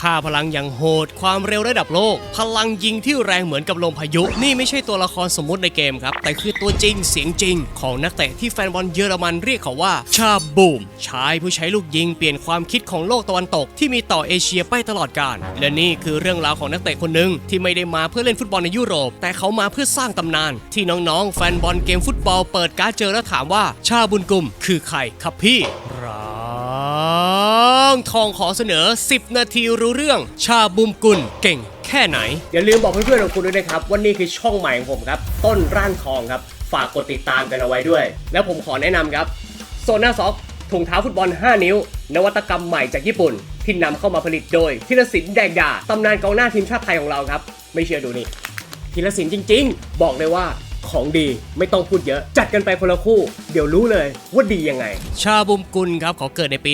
ค่าพลังอย่างโหด ความเร็วระดับโลก พลังยิงที่แรงเหมือนกับลมพายุ นี่ไม่ใช่ตัวละครสมมุติในเกมครับ แต่คือตัวจริงเสียงจริง ของนักเตะที่แฟนบอลเยอรมันเรียกเขาว่า ชาบูม ชายผู้ใช้ลูกยิงเปลี่ยนความคิดของโลกตะวันตกที่มีต่อเอเชียไปตลอดกาล และนี่คือเรื่องราวของนักเตะคนหนึ่งที่ไม่ได้มาเพื่อเล่นฟุตบอลในยุโรป แต่เขามาเพื่อสร้างตำนาน ที่น้องๆ แฟนบอลเกมฟุตบอลเปิดการ์ดเจอแล้วถามว่าชาบุญกุม คือใครครับพี่ ร้างทองขอเสนอ 10 นาทีรู้เรื่อง ชาบุมกุลเก่งแค่ไหน อย่าลืมบอกเพื่อนๆของคุณด้วยนะครับว่านี่คือช่องใหม่ของผมครับ ต้นร่างทองครับ ฝากกดติดตามกันเอาไว้ด้วย แล้วผมขอแนะนำครับโซน่าซ็อกถุงเท้าฟุตบอล 5 นิ้ว นวัตกรรมใหม่จากญี่ปุ่น ที่นำเข้ามาผลิตโดยธีรศิลป์แดงดาตำนานกองหน้าทีมชาติไทยของเราครับ ไม่เชื่อดูนี่ธีรศิลป์จริง ๆ บอกเลยว่า ของดีไม่ต้องพูดเยอะ จัดกันไปคนละคู่ เดี๋ยวรู้เลยว่าดียังไง ชาบุมกุลครับเขาเกิดในปี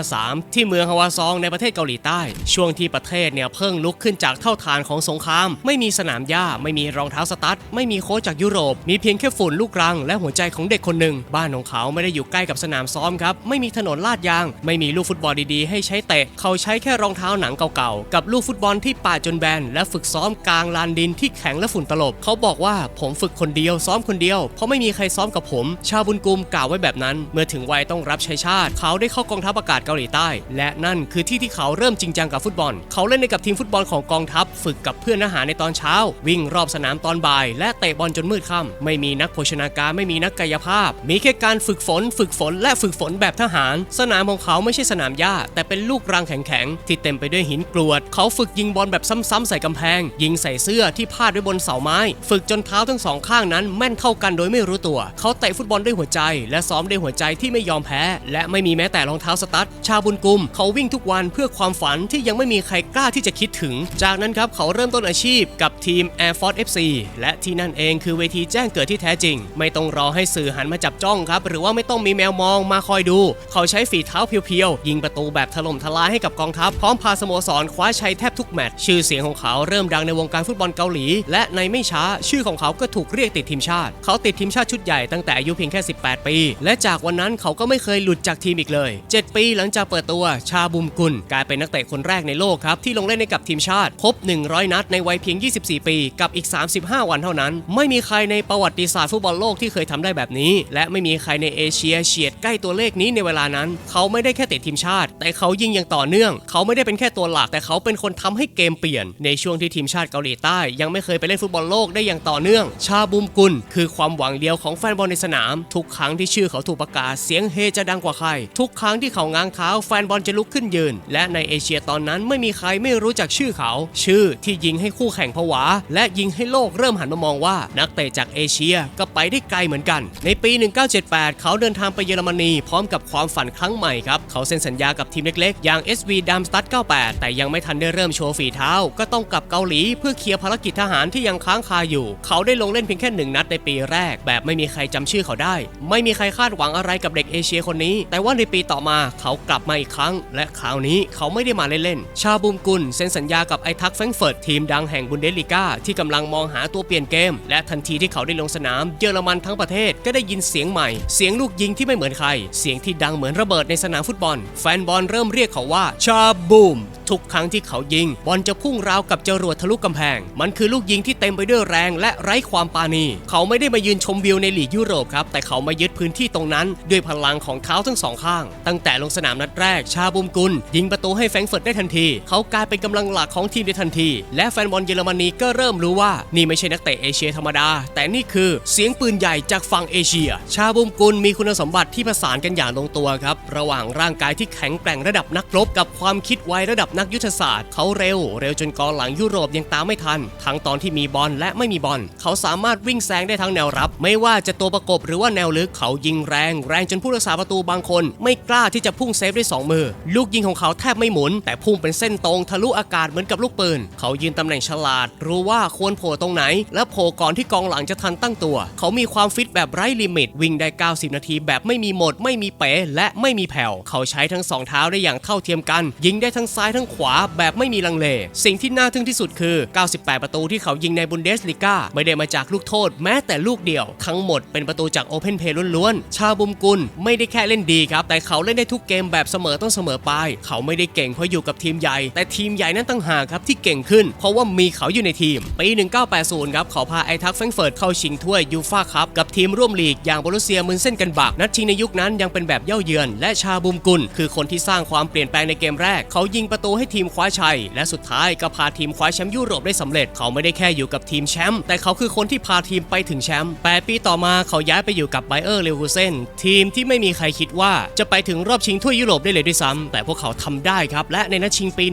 1953 ที่เมืองฮาวาซองในประเทศเกาหลีใต้ ช่วงที่ประเทศเนี่ยเพิ่งลุกขึ้นจากเท่าฐานของสงคราม ไม่มีสนามหญ้า ไม่มีรองเท้าสตั๊ดไม่มีโค้ชจากยุโรป มีเพียงแค่ฝุ่นลูกรัง และหัวใจของเด็กคนหนึ่ง บ้านของเขาไม่ได้อยู่ใกล้กับสนามซ้อมครับไม่มีถนนลาดยาง ไม่มีลูกฟุตบอลดีๆ ให้ใช้เตะเขาใช้แค่รองเท้าหนังเก่าๆกับลูกฟุตบอลที่ป่าจนแบนและฝึกซ้อมกลางลานดินที่แข็งและฝุ่นตลบเขาบอกว่าผมฝึกคนเดียว ซ้อมคนเดียว เพราะไม่มีใครซ้อมกับผม ชาวบุญกุมกล่าวไว้แบบนั้น เมื่อถึงวัยต้องรับใช้ชาติ เขาได้เข้ากองทัพอากาศเกาหลีใต้ และนั่นคือที่ที่เขาเริ่มจริงจังกับฟุตบอล เขาเล่นในกับทีมฟุตบอลของกองทัพ ฝึกกับเพื่อนอาหารในตอนเช้า วิ่งรอบสนามตอนบ่าย และเตะบอลจนมืดค่ำไม่มีนักโภชนาการไม่มีนักกายภาพ มีแค่การฝึกฝน ฝึกฝนและฝึกฝนแบบทหาร สนามของเขาไม่ใช่สนามหญ้า แต่เป็นลูกรังแข็งๆที่เต็มไปด้วยหินกรวด เขาฝึกยิงบอลแบบซ้ำๆใส่กำแพง ยิงใส่เสื้อที่พาดไว้บนเสาไม้ ฝึกจนเท้าทั้งสองข้างนั้นแม่นเท่ากันโดยไม่รู้ตัว เขาเตะฟุตบอลด้วยหัวใจ และซ้อมด้วยหัวใจที่ไม่ยอมแพ้ และไม่มีแม้แต่รองเท้าสตั๊ดชาบุญกุม เขาวิ่งทุกวันเพื่อความฝันที่ยังไม่มีใครกล้าที่จะคิดถึง จากนั้นครับเขาเริ่มต้นอาชีพกับทีม Air Force FC และที่นั่นเองคือเวทีแจ้งเกิดที่แท้จริง ไม่ต้องรอให้สื่อหันมาจับจ้องครับ หรือว่าไม่ต้องมีแมวมองมาคอยดู เขาใช้ฝีเท้าเพียวๆ ยิงประตูแบบถล่มทลายให้กับกองทัพพร้อมพาสโมสรคว้าชัยแทบทุกแมตช์ชื่อเสียงของเขาเริ่มดังในวงการฟุตบอลเกาหลี และในไม่ช้าชื่อของเขาก็ถูกเรียกรียกติดทีมชาติ เขาติดทีมชาติชุดใหญ่ตั้งแต่อายุเพียงแค่ 18 ปี และจากวันนั้นเขาก็ไม่เคยหลุดจากทีมอีกเลย 7 ปีหลังจากเปิดตัวชาบุมกุลกลายเป็นนักเตะคนแรกในโลกครับที่ลงเล่นให้กับทีมชาติ ครบ 100 นัดในวัยเพียง 24 ปี กับอีก 35 วันเท่านั้น ไม่มีใครในประวัติศาสตร์ฟุตบอลโลกที่เคยทำได้แบบนี้ และไม่มีใครในเอเชียเฉียดใกล้ตัวเลขนี้ในเวลานั้น เขาไม่ได้แค่ติดทีมชาติ แต่เขายิงอย่างต่อเนื่อง เขาไม่ได้เป็นแค่ตัวหลัก แต่เขาเป็นคนทำให้เกมเปลี่ยน ในช่วงที่ทีมชาติเกาหลีใต้ ยังไม่เคยไปเล่นฟุตบอลโลกได้อย่างต่อเนื่อง ชาบมกุล คือความหวังเดียวของแฟนบอลในสนาม ทุกครั้งที่ชื่อเขาถูกประกาศเสียงเฮจะดังกว่าใคร ทุกครั้งที่เขาง้างเท้าแฟนบอลจะลุกขึ้นยืน และในเอเชียตอนนั้นไม่มีใครไม่รู้จักชื่อเขา ชื่อที่ยิงให้คู่แข่งผวา และยิงให้โลกเริ่มหันมามองว่า นักเตะจากเอเชียก็ไปได้ไกลเหมือนกัน ในปี 1978 เขาเดินทางไปเยอรมนีพร้อมกับความฝันครั้งใหม่ครับเขาเซ็นสัญญากับทีมเล็กๆ อย่าง SV Damstadt 98 แต่ยังไม่ทันได้เริ่มโชว์ฝีเท้า ก็ต้องกลับเกาหลีเพื่อเคลียร์ภารกิจทหารที่ยังค้างคาอยู่ เขาได้ลงเล่นเพียงแค่หนึ่งนัดในปีแรก แบบไม่มีใครจำชื่อเขาได้ ไม่มีใครคาดหวังอะไรกับเด็กเอเชียคนนี้ แต่ว่าในปีต่อมาเขากลับมาอีกครั้ง และคราวนี้เขาไม่ได้มาเล่นๆชาบุมกุลเซ็นสัญญากับไอทักแฟรงเฟิร์ตทีมดังแห่งบุนเดสลีกาที่กำลังมองหาตัวเปลี่ยนเกม และทันทีที่เขาได้ลงสนามเยอรมันทั้งประเทศก็ได้ยินเสียงใหม่ เสียงลูกยิงที่ไม่เหมือนใคร เสียงที่ดังเหมือนระเบิดในสนามฟุตบอล แฟนบอลเริ่มเรียกเขาว่าชาบูมทุกครั้งที่เขายิง บอลจะพุ่งราวกับจรวดทะลุกำแพง มันคือลูกยิงที่เต็มไปด้วยแรงและไร้ความปราณีเขาไม่ได้มายืนชมวิวในลีกยุโรปครับ แต่เขามายึดพื้นที่ตรงนั้น ด้วยพลังของเท้าทั้งสองข้าง ตั้งแต่ลงสนามนัดแรก ชาบุมกุล ยิงประตูให้แฟรงเฟิร์ตได้ทันที เขากลายเป็นกำลังหลักของทีมในทันที และแฟนบอลเยอรมนีก็เริ่มรู้ว่านี่ไม่ใช่นักเตะเอเชียธรรมดา แต่นี่คือเสียงปืนใหญ่จากฝั่งเอเชีย ชาบุมกุลมีคุณสมบัติที่ผสานกันอย่างลงตัวครับระหว่างร่างกายที่แข็งแกร่งระดับนักรบกับความคิดไวระดับนักยุทธศาสตร์เขาเร็ว เร็วจนกองหลังยุโรปยังตามไม่ทัน ทั้งตอนที่มีบอลและไม่มีบอล เขาสามารถวิ่งแซงได้ทั้งแนวรับ ไม่ว่าจะตัวประกบหรือว่าแนวลึกเขายิงแรง แรงจนผู้รักษาประตูบางคน ไม่กล้าที่จะพุ่งเซฟด้วยสองมือ ลูกยิงของเขาแทบไม่หมุน แต่พุ่งเป็นเส้นตรงทะลุอากาศเหมือนกับลูกปืน เขายืนตำแหน่งฉลาด รู้ว่าควรโผล่ตรงไหน และโผล่ก่อนที่กองหลังจะทันตั้งตัว เขามีความฟิตแบบไร้ลิมิต วิ่งได้ 90 นาที แบบไม่มีหมด ไม่มีเป๋และไม่มีแผ่วเขาใช้ทั้งสองเท้าได้อย่างเท่าเทียมกัน ยิงได้ทั้งซ้ายทั้งขวาแบบไม่มีลังเล สิ่งที่น่าทึ่งที่สุดคือ 98 ประตูที่เขายิงในบุนเดสลีกาไม่ได้มาจากลูกโทษแม้แต่ลูกเดียว ทั้งหมดเป็นประตูจากโอเพนเพลล้วนๆ ชาบุมกุลไม่ได้แค่เล่นดีครับ แต่เขาเล่นได้ทุกเกมแบบเสมอต้องเสมอไปเขาไม่ได้เก่งเพราะอยู่กับทีมใหญ่ แต่ทีมใหญ่นั้นตั้งหากครับที่เก่งขึ้น เพราะว่ามีเขาอยู่ในทีม ปี 1980 ครับเขาพาไอทักแฟรงเฟิร์ตเข้าชิงถ้วยยูฟ่าคัพกับทีมร่วมลีกอย่างบรุเซียมุนเส้นกันบักนัดชิงในยุคนั้นยังเป็นแบบเย่าเยือน และชาบุมกุลคือคนที่สร้างความเปลี่ยนแปลงในเกมแรก เขายิงประตูให้ทีมคว้าชัย และสุดท้ายก็พาทีมคว้าแชมป์ยุโรปได้สำเร็จ เขาไม่ได้แค่อยู่กับทีมแชมป์แต่เขาคือคนที่พาทีมไปถึงแชมป์แปดปีต่อมาเขาย้ายไปอยู่กับไบเออร์เลวูเซนทีมที่ไม่มีใครคิดว่าจะไปถึงรอบชิงถ้วยยุโรปได้เลยด้วยซ้ำแต่พวกเขาทำได้ครับ และในนัดชิงปี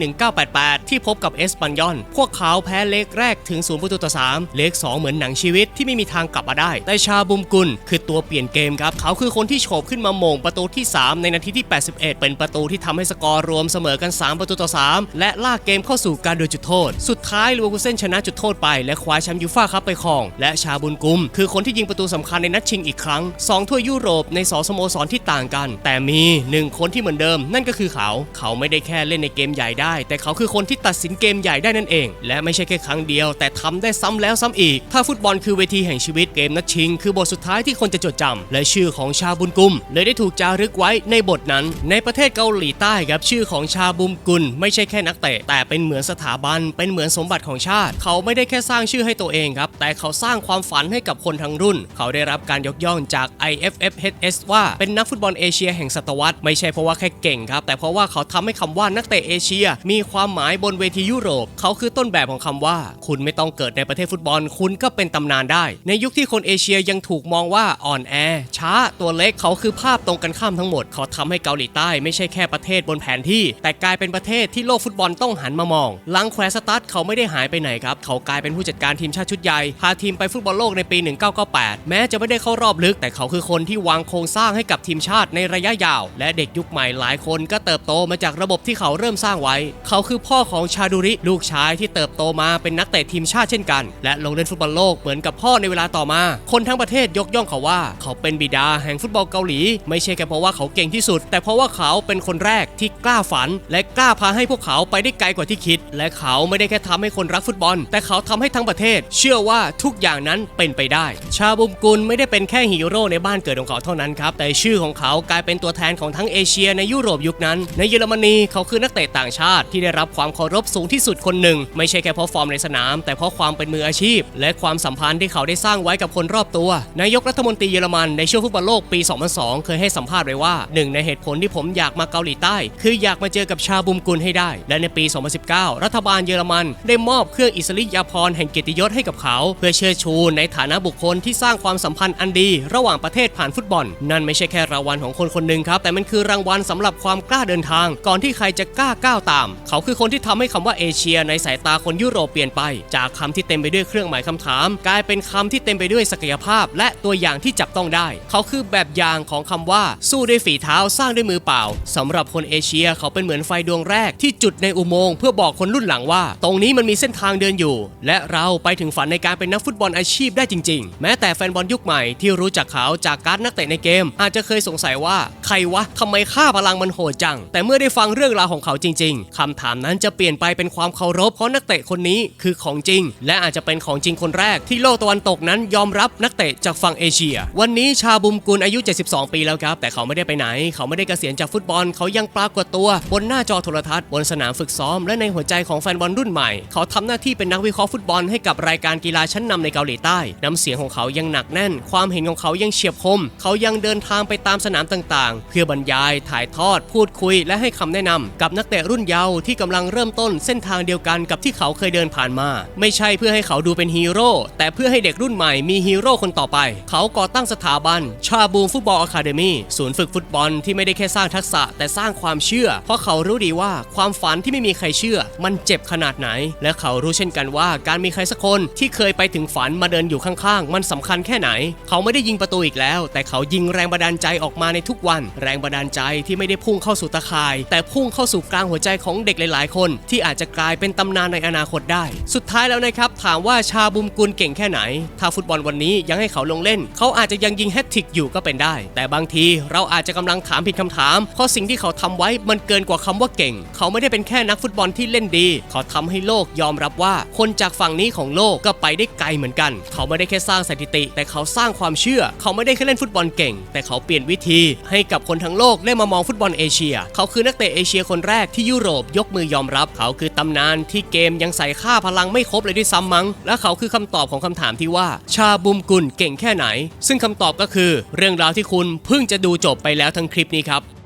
1988 ที่พบกับเอสปันยอน พวกเขาแพ้เลกแรกถึง0ประตูต่อ3เล็ก2เหมือนหนังชีวิตที่ไม่มีทางกลับมาได้ แต่ชาบุมกุลคือตัวเปลี่ยนเกมครับ เขาคือคนที่โฉบขึ้นมาโมงประตูที่ 3 ในนาทีที่ 81 เป็นประตูที่ทำให้สกอร์รวมเสมอกัน 3 ประตูต่อ 3 และลากเกมเข้าสู่การโดนจุดโทษ สุดท้ายลูวากูเซนชนะจุดโทษไปและคว้าแชมป์ยูฟ่าคัพไปครองและและชาบุญกุม คือคนที่ยิงประตูสำคัญในนัดชิงอีกครั้งสองถ้วยยุโรปในสองสโมสรที่ต่างกัน แต่มีหนึ่งคนที่เหมือนเดิม นั่นก็คือเขา เขาไม่ได้แค่เล่นในเกมใหญ่ได้ แต่เขาคือคนที่ตัดสินเกมใหญ่ได้นั่นเอง และไม่ใช่แค่ครั้งเดียว แต่ทำได้ซ้ำแล้วซ้ำอีก ถ้าฟุตบอลคือเวทีแห่งชีวิตเกมนัดชิง คือบทสุดท้ายที่คนจะจดจำและชื่อของชาบุญกุม เลยได้ถูกจารึกไว้ในบทนั้น ในประเทศเกาหลีใต้ครับชื่อของชาบุมกุลไม่ใช่แค่นักเตะแต่เป็นเหมือนสถาบันเป็นเหมือนสมบัติของชาติ เขาไม่ได้แค่สร้างชื่อให้ตัวเองครับแต่เขาสร้างางความฝันให้กับคนทั้งรุ่น เขาได้รับการยกย่องจาก IFFHS ว่าเป็นนักฟุตบอลเอเชียแห่งศตวรรษไม่ใช่เพราะว่าแค่เก่งครับ แต่เพราะว่าเขาทำให้คำว่านักเตะเอเชีย มีความหมายบนเวทียุโรป เขาคือต้นแบบของคำว่า คุณไม่ต้องเกิดในประเทศฟุตบอล คุณก็เป็นตำนานได้ ในยุคที่คนเอเชียยังถูกมองว่าอ่อนแอ ช้าตัวเล็กเขาคือภาพตรงกันข้ามทั้งหมด เขาทำให้เกาหลีใต้ไม่ใช่แค่ประเทศบนแผนที่ แต่กลายเป็นประเทศที่โลกฟุตบอลต้องหันมามองหลังแควสตัดเขาไม่ได้หายไปไหนครับเขากลายเป็นผู้จัดการทีมชาติชุดใหญ่พาทีมไปฟุตบอลโลกในปี 1998 แม้จะไม่ได้เข้ารอบลึก แต่เขาคือคนที่วางโครงสร้างให้กับทีมชาติในระยะยาว และเด็กยุคใหม่หลายคนก็เติบโตมาจากระบบที่เขาเริ่มสร้างไว้ เขาคือพ่อของชาดูริลูกชายที่เติบโตมาเป็นนักเตะทีมชาติเช่นกัน และลงเล่นฟุตบอลโลกเหมือนกับพ่อในเวลาต่อมา คนทั้งประเทศยกย่องเขาว่า เขาเป็นบิดาแห่งฟุตบอลเกาหลี ไม่ใช่แค่เพราะว่าเขาเก่งที่สุด แต่เพราะว่าเขาเป็นคนแรกที่กล้าฝัน และกล้าพาให้พวกเขาไปได้ไกลกว่าที่คิด และเขาไม่ได้แค่ทำให้คนรักฟุตบอล แต่เขาทำให้ทั้งประเทศ เชื่อว่าทุกอย่างนั้นเป็นไปได้ ชาบุมกุลไม่ได้เป็นแค่ฮีโร่ในบ้านเกิดของเขาเท่านั้นครับ แต่ชื่อของเขากลายเป็นตัวแทนของทั้งเอเชียในยุโรปยุคนั้น ในเยอรมนีเขาคือนักเตะต่างชาติที่ได้รับความเคารพสูงที่สุดคนหนึ่ง ไม่ใช่แค่เพราะฟอร์มในสนาม แต่เพราะความเป็นมืออาชีพ และความสัมพันธ์ที่เขาได้สร้างไว้กับคนรอบตัวนายกรัฐมนตรีเยอรมันในช่วงฟุตบอลโลกปี 2002 เคยให้สัมภาษณ์ไว้ว่าหนึ่งในเหตุผลที่ผมอยากมาเกาหลีใต้ คืออยากมาเจอกับชาบุมกุลให้ได้ และในปี 2019 รัฐบาลเยอรมันได้มอบเครื่องอิสริยาภรณ์แห่งเกียรติยศให้กับเขา เพื่อเชิดชูในฐานะบุคคลที่สร้างความสัมพันธ์อันดี ระหว่างประเทศผ่านฟุตบอล นั่นไม่ใช่แค่รางวัลของคนคนหนึ่งครับ แต่มันคือรางวัลสำหรับความกล้าเดินทาง ก่อนที่ใครจะกล้าก้าวตาม เขาคือคนที่ทำให้คำว่าเอเชีย ในสายตาคนยุโรปเปลี่ยนไป จากคำที่เต็มไปด้วยเครื่องหมายคำถาม กลายเป็นคำที่เต็มไปด้วยศักยภาพ และตัวอย่างที่จับต้องได้ เขาคือแบบอย่างของคำว่า สู้ด้วยฝีเท้าสร้างด้วยมือเปล่าสำหรับคนเอเชียเขาเป็นเหมือนไฟดวงแรกที่จุดในอุโมงค์เพื่อบอกคนรุ่นหลังว่า ตรงนี้มันมีเส้นทางเดินอยู่ และเราไปถึงฝันในการเป็นนักฟุตบอลอาชีพได้จริง ๆ แม้แต่แฟนบอลยุคใหม่ที่รู้จักเขาจากการนักเตะในเกม อาจจะเคยสงสัยว่าใครวะทำไมค่าพลังมันโหดจัง แต่เมื่อได้ฟังเรื่องราวของเขาจริง ๆคำถามนั้นจะเปลี่ยนไปเป็นความเคารพเพราะนักเตะคนนี้คือของจริง และอาจจะเป็นของจริงคนแรก ที่โลกตะวันตกนั้นยอมรับนักเตะจากฝั่งเอเชีย วันนี้ชาบุมกุลอายุ 72 ปีแล้วครับ แต่เขาไม่ได้ไปไหน เขาไม่ได้เกษียณจากฟุตบอล เขายังปรากฏตัว บนหน้าจอโทรทัศน์บนสนามฝึกซ้อม และในหัวใจของแฟนบอลรุ่นใหม่ เขาทำหน้าที่เป็นนักวิเคราะห์ฟุตบอลให้กับรายการกีฬาชั้นนำในเกาหลีใต้ น้ำเสียงของเขายังหนักแน่น ความเห็นของเขายังเฉียบคม เขายังเดินทางไปตามสนามต่างๆ เพื่อบรรยายถ่ายทอด พูดคุย และให้คำแนะนำกับนักเตะรุ่นเยาว์ที่กำลังเริ่มต้นเส้นทางเดียวกันกับที่เขาเคยเดินผ่านมา ไม่ใช่เพื่อให้เขาดูเป็นฮีโร่แต่เพื่อให้เด็กรุ่นใหม่มีฮีโร่คนต่อไป เขาก่อตั้งสถาบัน ชาบูฟุตบอลอะคาเดมีศูนย์ฝึกฟุตบอลที่ไม่ได้แค่สร้างทักษะแต่สร้างความเชื่อ เพราะเขารู้ดีว่าความฝันที่ไม่มีใครเชื่อ มันเจ็บขนาดไหน และเขารู้เช่นกันว่าการมีใครสักคนที่เคยไปถึงฝันมาเดินอยู่ข้างๆ มันสำคัญแค่ไหน เขาไม่ได้ยิงประตูอีกแล้ว แต่เขายิงแรงบันดาลใจออกมาในทุกวัน แรงบันดาลใจที่ไม่ได้พุ่งเข้าสู่ตะข่าย แต่พุ่งเข้าสู่กลางหัวใจของเด็กหลายๆ คน ที่อาจจะกลายเป็นตำนานในอนาคตได้ สุดท้ายแล้วนะครับถามว่าชาบุมกุลเก่งแค่ไหน ถ้าฟุตบอลวันนี้ยังให้เขาลงเล่น เขาอาจจะยังยิงแฮตทริกอยู่ก็เป็นได้ แต่บางทีเราอาจจะกำลังถามผิดคำถาม เพราะสิ่งที่เขาทำไว้มันเกินกว่าคำว่าเก่ง เขาไม่ได้เป็นแค่นักฟุตบอลที่เล่นดี เขาทำให้โลกยอมรับว่า คนจากฝั่งนี้ของโลกก็ไปได้ไกลเหมือนกัน เขาไม่ได้แค่สร้างสถิติ แต่เขาสร้างความเชื่อ เขาไม่ได้แค่เล่นฟุตบอลเก่ง แต่เขาเปลี่ยนวิธี ให้กับคนทั้งโลกได้มามองฟุตบอลเอเชีย เขาคือนักเตะเอเชียคนแรกที่ยุโรปยกมือยอมรับ เขาคือตำนานที่เกมยังใส่ค่าพลังไม่ครบเลยด้วยซ้ำมั้ง และเขาคือคำตอบของคำถามที่ว่า ชาบุมกุลเก่งแค่ไหน ซึ่งคำตอบก็คือ เรื่องราวที่คุณเพิ่งจะดูจบไปแล้วทั้งคลิปนี้ครับ